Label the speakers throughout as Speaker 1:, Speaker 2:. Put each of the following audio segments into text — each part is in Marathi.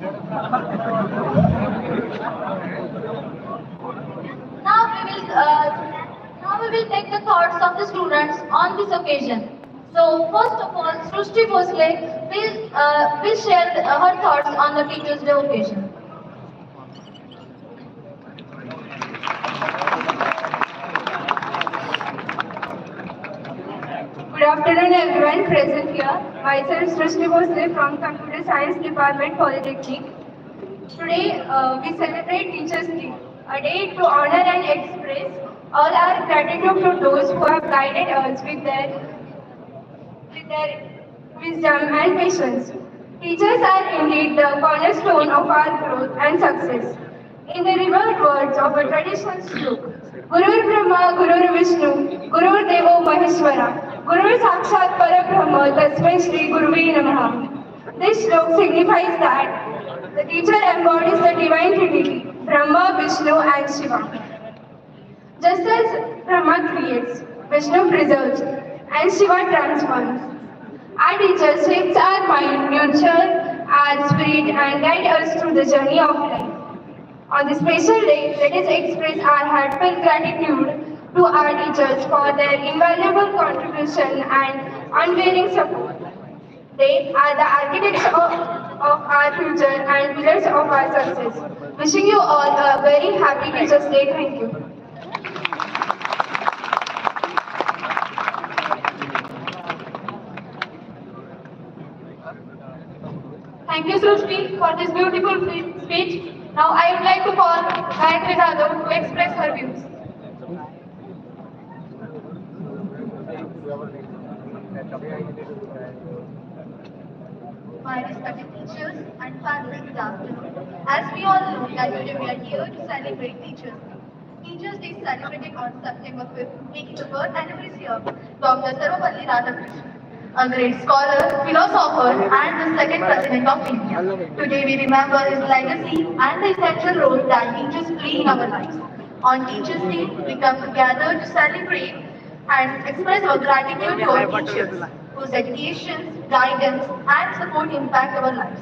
Speaker 1: Now we will uh, now we will take the thoughts of the students on this occasion. So first of all, Srushti Bhosle will uh, will share the- her thoughts on the Teachers' Day occasion.
Speaker 2: Good afternoon everyone present here. Myself Srishti Bhosle from Computer Science Department Polytechnic. Today uh, we celebrate Teachers Day, a day to honor and express all our gratitude to those who have guided us with their with their wisdom and patience. Teachers are indeed the cornerstone of our growth and success. In the revered words of a traditional slok, Guru Brahma, Guru Vishnu, Guru Devo Maheshwara, Guru Sakshat Parabrahma, Tasmai Shri Guruve Namaha. This slok signifies that the teacher embodies the divine trinity, Brahma, Vishnu and Shiva. Just as Brahma creates, Vishnu preserves, and Shiva transforms. Our teacher shapes our mind, nurture our spirit, and guide us through the journey of life. On this special day, let us express our heartfelt gratitude to our teachers for their invaluable contribution and unwavering support. They are the architects of, of our future and pillars of our success. Wishing you all a very happy Teachers' Day. Thank you.
Speaker 1: Thank you, Srushti, for this beautiful speech. Now I would like to call Gayatri Jadhav to express her views.
Speaker 3: Respected teachers and faculty, good afternoon. As we all know that today we are here to celebrate Teachers Day. Teachers Day is celebrated on September 5th, making the birth anniversary of Dr. Radhakrishnan, a great scholar, philosopher, and the second president of India. Today we remember his legacy and the essential role that teachers play in our lives. On Teachers Day, we come together to celebrate and express our gratitude to our teachers, whose dedication, guidance, and support impact our lives.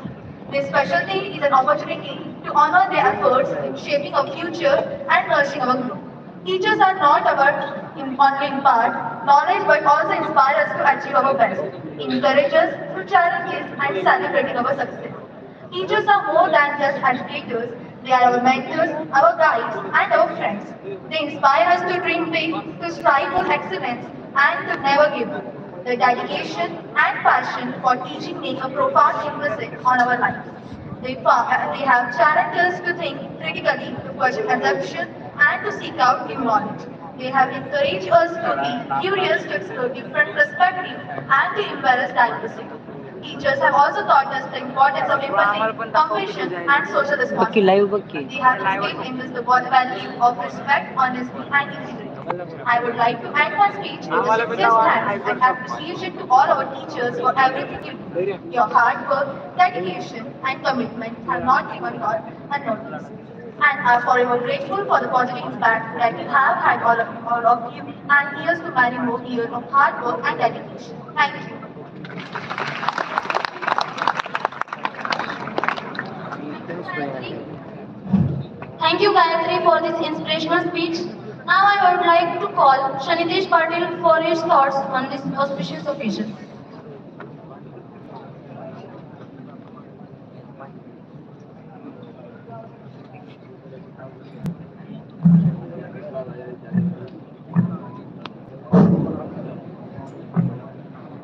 Speaker 3: This special day is an opportunity to honor their efforts in shaping our future and nourishing our growth. Teachers are not about only impart knowledge but also inspire us to achieve our best, encourage us through challenges and celebrating our success. Teachers are more than just educators, they are our mentors, our guides, and our friends. They inspire us to dream big, to strive for excellence, and to never give up. Their dedication and passion for teaching make a profound impression on our lives. They, they have challenged us to think critically, to question assumptions, and to seek out new knowledge. They have encouraged us to be curious, to explore different perspectives, and to embrace diversity. Teachers have also taught us the importance of empathy, compassion, and social responsibility. They have instilled in us the value of respect, honesty, and integrity. I would like to end my speech with a sincere thanks and appreciation to all our teachers for everything you do. Your hard work, dedication, and commitment have not given God unnoticed. And I'm forever grateful for the positive impact that you have had all of, all of you and here's to many more years of hard work and dedication. Thank you.
Speaker 1: Thank you, Gayatri, for this inspirational speech. Now I would like to call Shanitesh Patil for his thoughts on this auspicious occasion.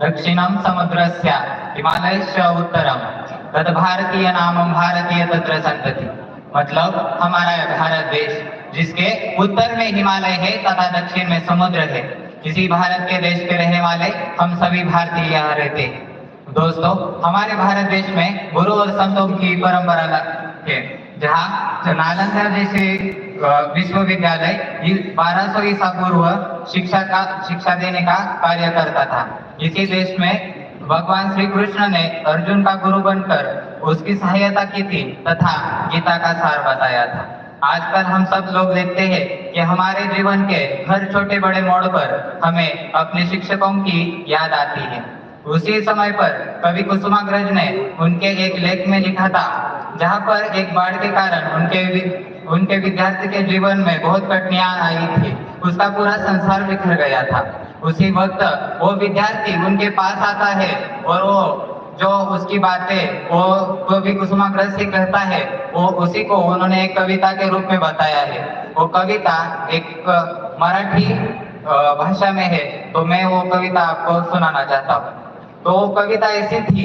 Speaker 4: दक्षिणं समुद्रस्य हिमालयस्य उत्तरम तद भारतीय नामम भारतीय तत्र संतति मतलब हमारा भारत देश, जिसके उत्तर में हिमालय है तथा दक्षिण में समुद्र है। इसी भारत के देश के रहने वाले हम सभी भारतीय यहाँ रहते दोस्तों, हमारे भारत देश में गुरु और संतों की परंपरा है। जहाँ नालंदा जैसे विश्वविद्यालय विश्वविद्यालय 1200 ईसा पूर्व शिक्षा का, शिक्षा देने का कार्य करता था। इसी देश में भगवान श्री कृष्ण ने अर्जुन का गुरु बनकर उसकी सहायता की थी, तथा गीता का सार बताया था। आजकल हम सब लोग देखते हैं कि हमारे जीवन के हर छोटे बड़े मोड़ पर हमें अपने शिक्षकों की याद आती है। उसी समय पर कवि कुसुमाग्रज ने उनके एक लेख में लिखा था, जहाँ पर एक बाढ़ के कारण उनके उनके विद्यार्थी के जीवन में बहुत कठिनाइयाँ आई थी। उसका पूरा संसार बिखर गया था। उसी वक्त वो विद्यार्थी उनके पास आता है और वो जो उसकी बातें वो कवि कुसुमाग्रज से कहता है वो उसी को उन्होंने एक कविता के रूप में बताया है। वो कविता एक मराठी भाषा में है तो मैं वो कविता आपको सुनाना चाहता हूँ। तो वो कविता ऐसी थी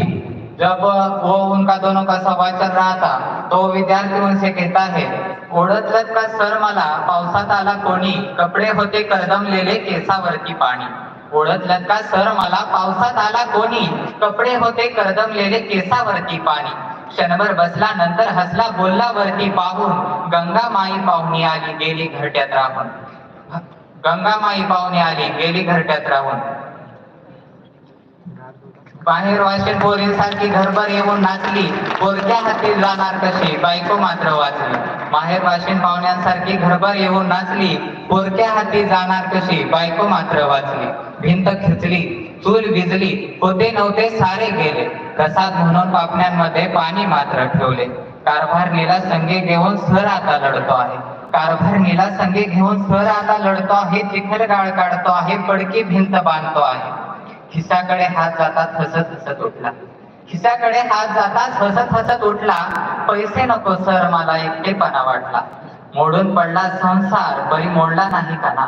Speaker 4: जब वो उनका दोनों का संवाद चल रहा था तो विद्यार्थी उनसे कहता है ओढतलत का सर मला पावसात आला कोणी कपडे होते कदम लेले केसावरती पाणी. ओळखलं का सर? मला पावसात आला कोणी? कपडे होते कर्दमलेले केसावरती पाणी. क्षणभर बसला नंतर हसला बोलला वरती पाहून. गंगा माई पाहुणी आली गेली घरट्यात राहून. गंगा माई पाहुणी आली गेली घरट्यात राहून. बाहेर वाशीन पोरींसारखी घरभर येऊन नाचली. पोरक्या हाती जाणार कशी? बायको मात्र वाचली. बाहेर वाशिन पाहुण्यांसारखी घरभर येऊन नाचली. पोरक्या हाती जाणार कशी? बायको मात्र वाचली. भिंत खिचली चूल विजली. होते नव्हते सारे गेले. कसात म्हणून पापण्यांमध्ये पाणी मात्र ठेवले. कारभार नेला संगे घेऊन सर आता लढतो आहे. कारभार नेला संगे घेऊन सर आता लढतो आहे. चिखल गाळ काढतो आहे. पडकी भिंत बांधतो आहे. खिसाकडे हात जातात हसत हसत उठला. खिसाकडे हात जातात हसत हसत उठला. पैसे नको सर मला एकटेपणा वाटला. मोडून पडला संसार परी मोडला नाही कणा.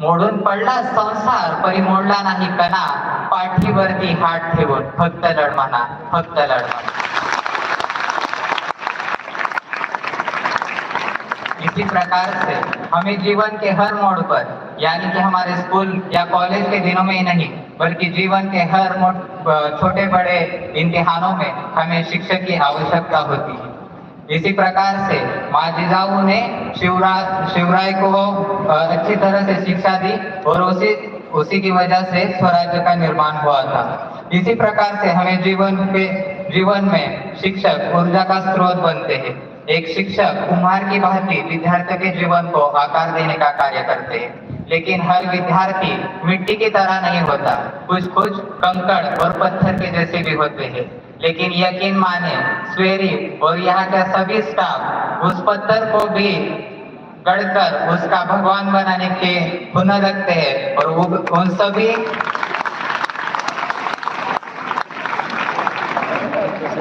Speaker 4: मोडून पडला संसार परी मोडला नाही कणा. पाठीवरती हात ठेवून फक्त लढमाना फक्त लढमाना. इसी प्रकार से हमें जीवन के हर मोड़ पर यानी कि हमारे स्कूल या कॉलेज के दिनों में ही नहीं बल्कि जीवन के हर छोटे बड़े इम्तिहानों में हमें शिक्षक की आवश्यकता होती है। इसी प्रकार से माँ जिजाऊ ने शिवराज शिवराय को अच्छी तरह से शिक्षा दी और उसी उसी की वजह से स्वराज्य का निर्माण हुआ था। इसी प्रकार से हमें जीवन के जीवन में शिक्षक ऊर्जा का स्रोत बनते हैं। एक शिक्षक कुम्हार की भांति विद्यार्थी के जीवन को आकार देने का कार्य करते हैं। लेकिन हर विद्यार्थी मिट्टी की तरह नहीं होता। कुछ कुछ कंकड़ और पत्थर के जैसे भी होते हैं। लेकिन यकीन माने स्वेरी और यहाँ का सभी स्टाफ उस पत्थर को भी गढ़कर उसका भगवान बनाने के हुनर रखते हैं और उन सभी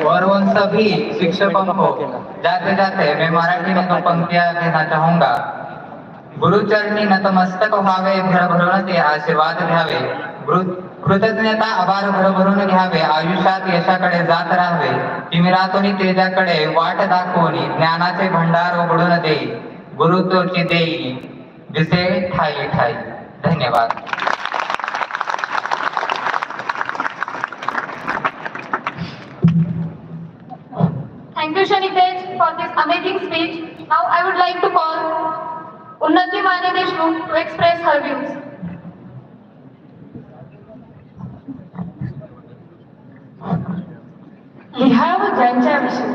Speaker 4: और उन सभी शिक्षकों को जाते जाते मैं मराठी में दो पंक्तियाँ देना चाहूँगा। गुरुचरणी नतमस्तक व्हावे भरभरून ते आशीर्वाद घ्यावे. कृतज्ञता आभार भरभरून घ्यावे आयुष्यात यशाकडे जात राहावे. तिमिरातून तेजाकडे वाट दाखवून ज्ञानाचे भंडार उघडून देई गुरु देई. दिसे ठाई ठाई. धन्यवाद.
Speaker 1: Mane to express her views.
Speaker 2: लिहावं ज्यांच्याविषयी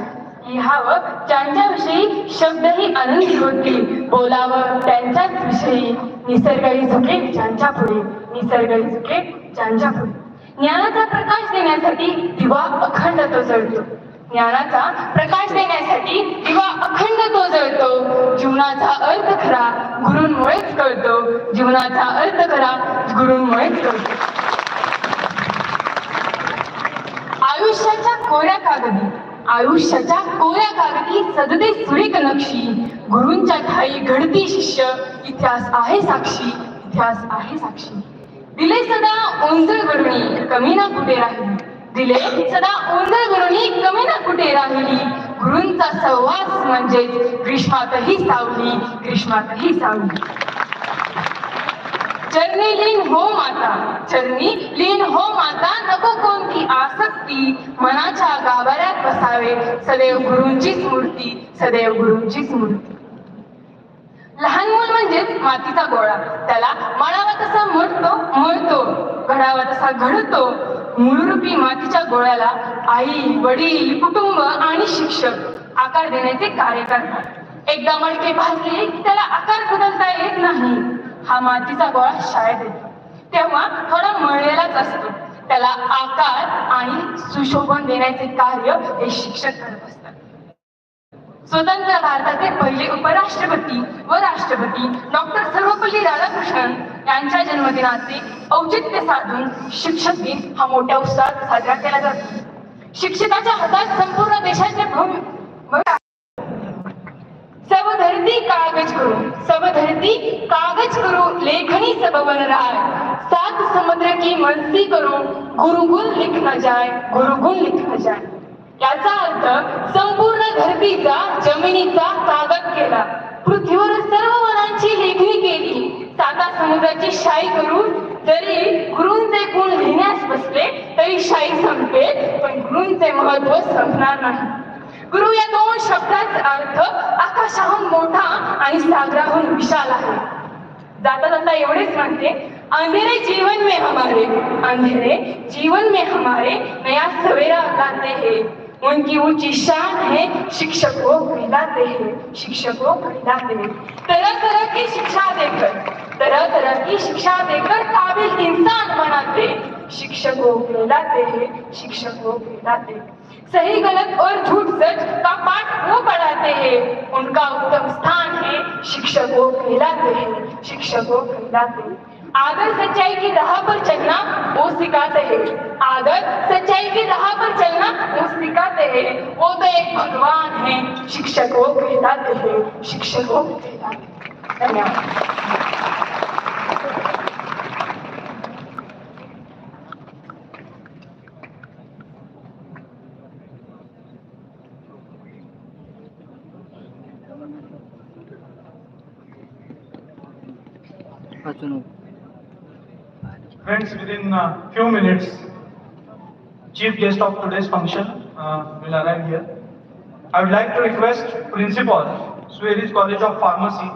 Speaker 2: लिहावं ज्यांच्याविषयी शब्दही आनंदी होतील बोलावं त्यांच्याच विषयी निसर्गही झुके ज्यांच्या पुढे निसर्गही झुके ज्यांच्या पुढे ज्ञानाचा प्रकाश देण्यासाठी दिवा अखंड तो जळतो ज्ञानाचा प्रकाश देण्यासाठी दिवा जीवनाचा अर्थ करा गुरूंमुळेच आयुष्याच्या कोऱ्या कागदी आयुष्याच्या कोऱ्या कागदी सदते सुरेख नक्षी गुरूंच्या ठाई घडती शिष्य इतिहास आहे साक्षी इतिहास आहे साक्षी. दिले सदा ओंजळ गुरुणी कमी ना कुठे राहिली. दिले सदा ओंजळ गुरुणी कमी ना कुठे राहिली. गुरूंचा सहवास म्हणजेच ग्रीष्मातही सावली ग्रीष्मातही सावली. चरणी लीन हो माता चरणी लीन हो माता नको कोणती आसक्ती. मनाच्या गाभाऱ्यात बसावे. सदैव गुरुंची मूर्ती सदैव गुरुंची मूर्ती. लहान मूल म्हणजेच मातीचा गोळा. त्याला मळावा तसा मळतो मळतो घडावा तसा घडतो. मूळरूपी मातीच्या गोळ्याला आई वडील कुटुंब आणि शिक्षक आकार देण्याचे कार्य करतात. एकदा मळके भाजले की त्याला आकार बदलता येत नाही. हा मातीचा गोळा शाळेत येतो. तेव्हा थोडा मळलेलाच असतो.
Speaker 5: त्याला आकार आणि सुशोभन देण्याचे कार्य हे शिक्षक करत असतात. स्वतंत्र भारताचे पहिले उपराष्ट्रपती व राष्ट्रपती डॉक्टर सर्वपल्ली राधाकृष्णन यांच्या जन्मदिनाचे औचित्य साधून शिक्षक दिन हा मोठ्या उत्साहात साजरा केला जातो. शिक्षकाच्या हातात संपूर्ण देशाचे भूमी धरती कागज करो सब धरती कागज करो लेखनी सब बन रहा है सात समुद्र की मनसी करो गुरुगुण लिख न जाए गुरुगुण लिख न जाए याचा अर्थ संपूर्ण धरतीचा जमिनीचा कागद केला. पृथ्वीवर सर्व वनांची लेखणी केली. साता समुद्राची शाई करून जरी गुरुंचे गुण लिहिण्यास बसले तरी शाई संपेल पण गुरुंचे महत्त्व संपणार नाही. गुरु या दोन शब्दाचा अर्थ आकाशाहून मोठा आणि सागराहून विशाल आहे. जाता जाता एवढेच म्हणते अंधेरे जीवन में हमारे अंधेरे जीवन में हमारे नया सवेरा लाते हैं. उनकी ऊंची शान है शिक्षकों खिलाते हैं शिक्षकों खिलाते हैं. तरह तरह की शिक्षा देकर तरह तरह की शिक्षा देकर काबिल इंसान बनाते शिक्षकों खिलाते हैं शिक्षकों खिलाते हैं। सही, गलत और झूठ सच का पाठ वो पढ़ाते हैं। उनका उत्तम स्थान है, शिक्षकों कहलाते हैं, शिक्षकों कहलाते हैं। आदर सच्चाई की राह पर चलना वो सिखाते हैं। आदर सच्चाई की राह पर चलना वो सिखाते हैं। वो तो एक भगवान है, शिक्षकों कहलाते हैं, शिक्षकों कहलाते हैं। धन्यवाद।
Speaker 6: Within a few minutes, chief guest of today's function uh, will arrive here. I would like to request Principal, Swedish College of Pharmacy,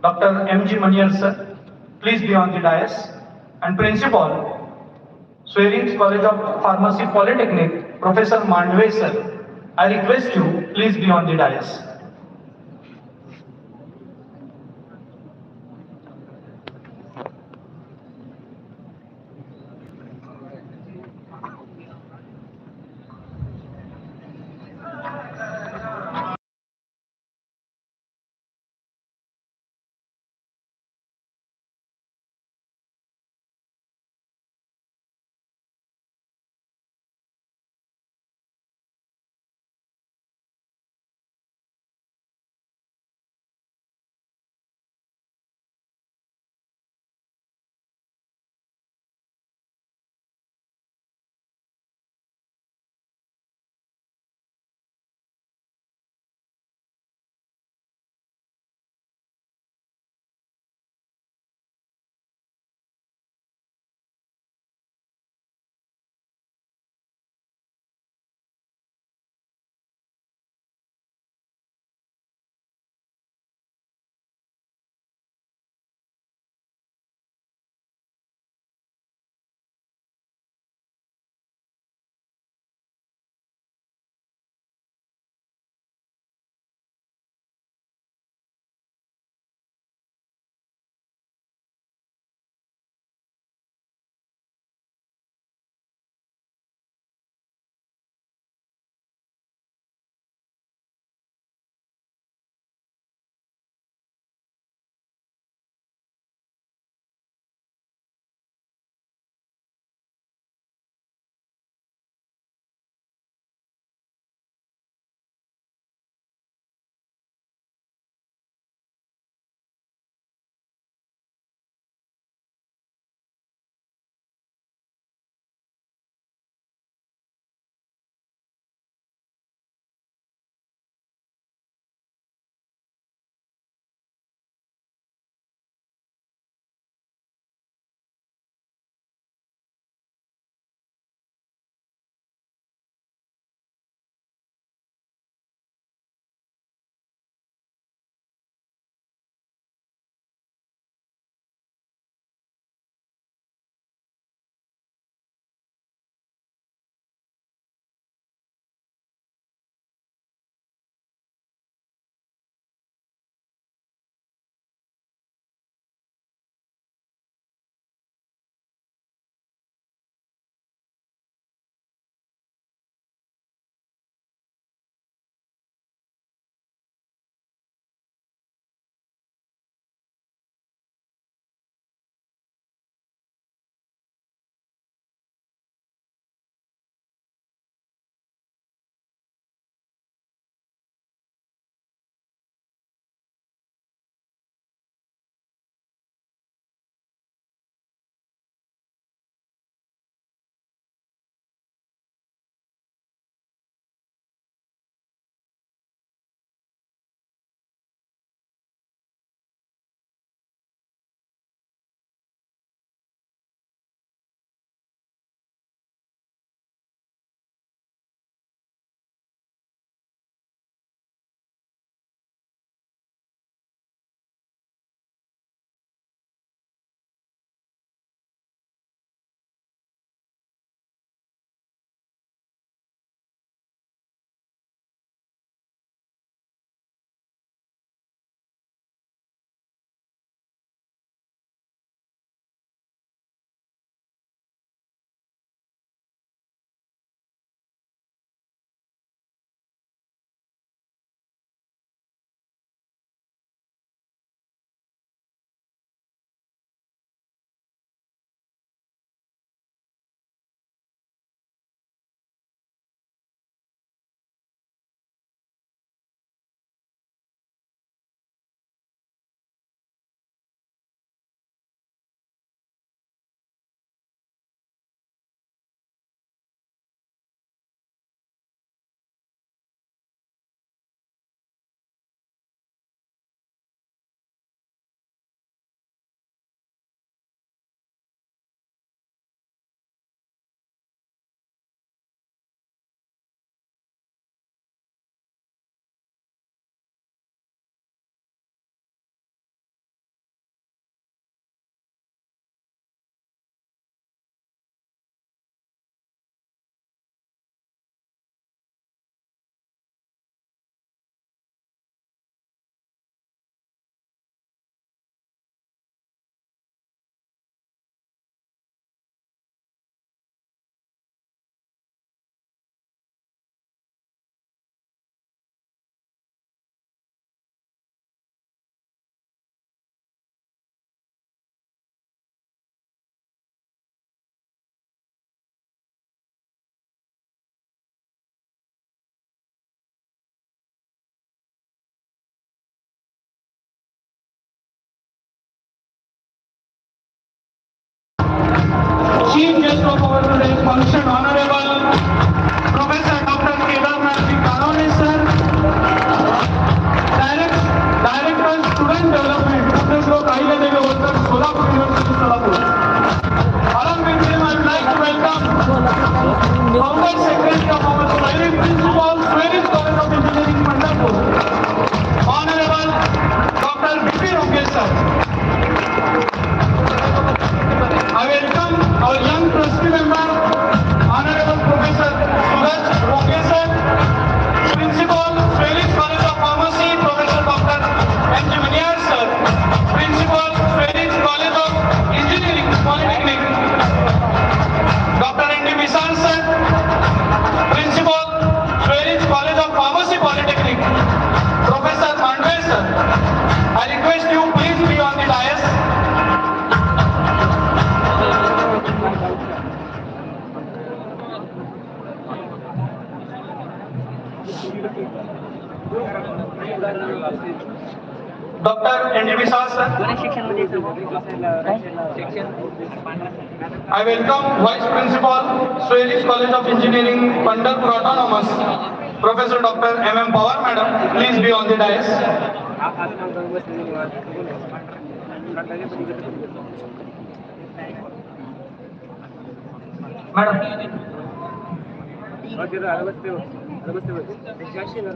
Speaker 6: Dr. M. G. Manier sir, please be on the dais. And Principal, Swedish College of Pharmacy Polytechnic, Professor Mandve sir, I request you, please be on the dais. function on doctor ND sir. I welcome vice principal स्वेलिस college of engineering Pandharpur autonomous professor doctor M M Pawar madam please be on the dais madam راجل على على بس ماشيين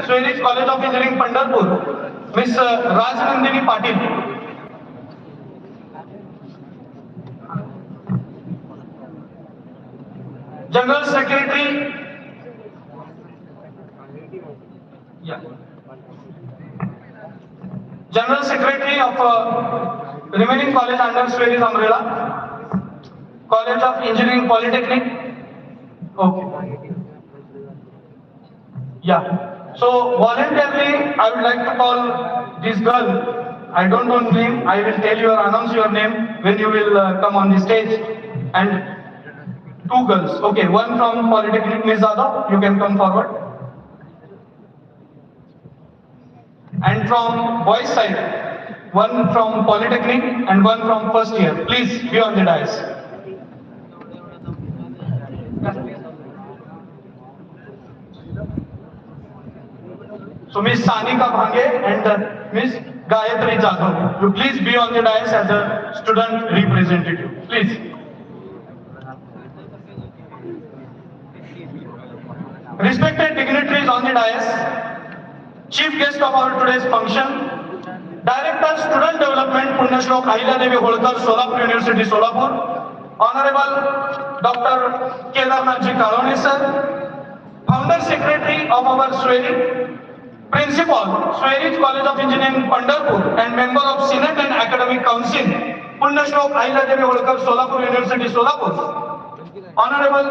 Speaker 6: Council, Swedish College of Engineering, Pandharpur, Miss uh, Raj Nandini Patil. General Secretary. Yeah. General Secretary of uh, remaining college under Swedish umbrella, College So voluntarily, I would like to call this girl. I don't know name. I will tell you or announce your name when you will uh, come on the stage. And two girls. Okay, one from Polytechnic, Ms. Zadav. You can come forward. And from boys side, one from Polytechnic and one from first year. Please be on the dais. So Miss Sanika Bhange and uh, Miss Gayatri Jadhav. You please be on the dais as a student representative. Please. Respected dignitaries on the dais, chief guest of our today's function, Director Student Development Punyashlok Ahilyadevi Holkar, Solapur University, Solapur, Honorable Dr. Kedarnathji Kaloni sir, Founder Secretary of our Sweden, Principal, Swedish College of Engineering, Pandharpur, and member of Senate and Academic Council, Punyashlok Ahilyadevi Holkar, Solapur University, Solapur. Honorable